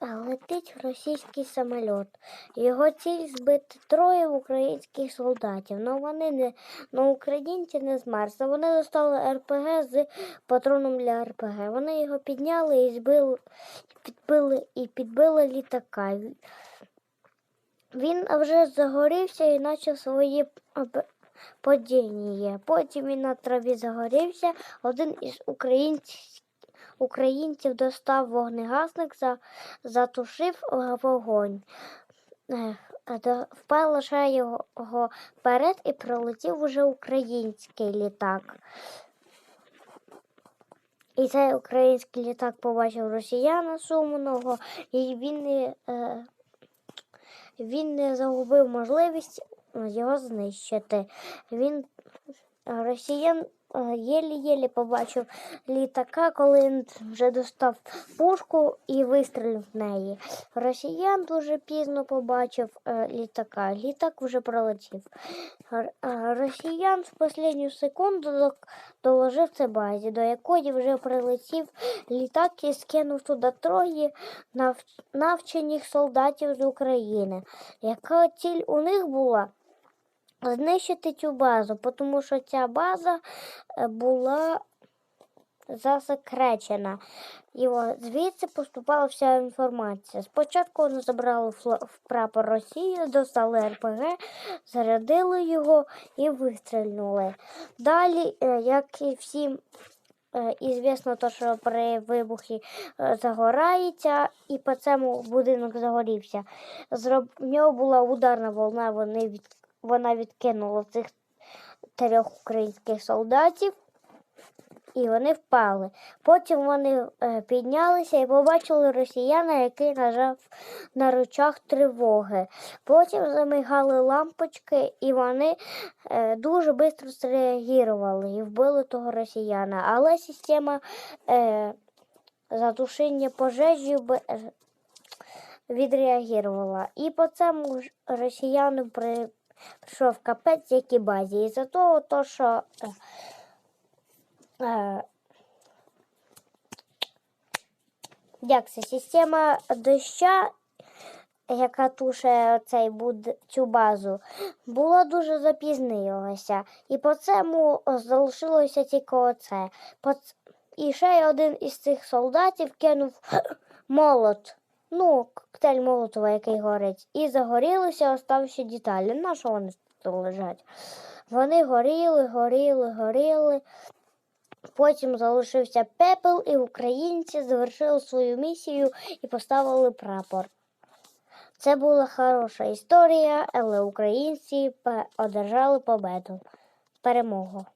летить російський самоліт. Його ціль збити троє українських солдатів. Ну вони не ну, українці не змерзли. Вони достали РПГ з патроном для РПГ. Вони його підняли і збили, підбили і підбили літака. Він вже загорівся і почав свої падіння. Потім він на траві загорівся. Один із українців, українців достав вогнегасник, за, затушив е, вогонь. Впав лише його вперед і прилетів уже український літак. І цей український літак побачив росіяна сумного, і він е, він не загубив можливість його знищити. Він росіян е, єлі-єлі побачив літака, коли він вже достав пушку і вистрілив в неї. Росіян дуже пізно побачив е, літака. Літак вже пролетів. Е, Росіян в останню секунду доложив це базі, до якої вже прилетів літак і скинув туди троє навчених солдатів з України. Яка ціль у них була? Знищити цю базу, тому що ця база е, була засекречена. І звідси поступала вся інформація. Спочатку вони забрали в прапор Росії, достали РПГ, зарядили його і вистрільнули. Далі, е, як і всім е, ізвісно, то, що при вибухі загорається, і по цьому будинок загорівся. В нього була ударна волна, вони від... вона відкинула цих трьох українських солдатів. І вони впали. Потім вони е, піднялися і побачили росіяна, який нажав на ручах тривоги. Потім замигали лампочки, і вони е, дуже швидко зреагували і вбили того росіяна. Але система е, затушення пожежі відреагувала. І по цьому ж росіянам при, прийшов капець, і базі. І за того, то, що е, як це система доща, яка туше цей буд, цю базу, була дуже запізнилася. І по цьому залишилося тільки оце. По, і ще один із цих солдатів кинув молот. Ну, коктейль Молотова, який горить, і загорілися оставші деталі. На що вони тут лежать? Вони горіли, горіли, горіли. Потім залишився пепел, і українці завершили свою місію і поставили прапор. Це була хороша історія, але українці одержали победу, перемогу.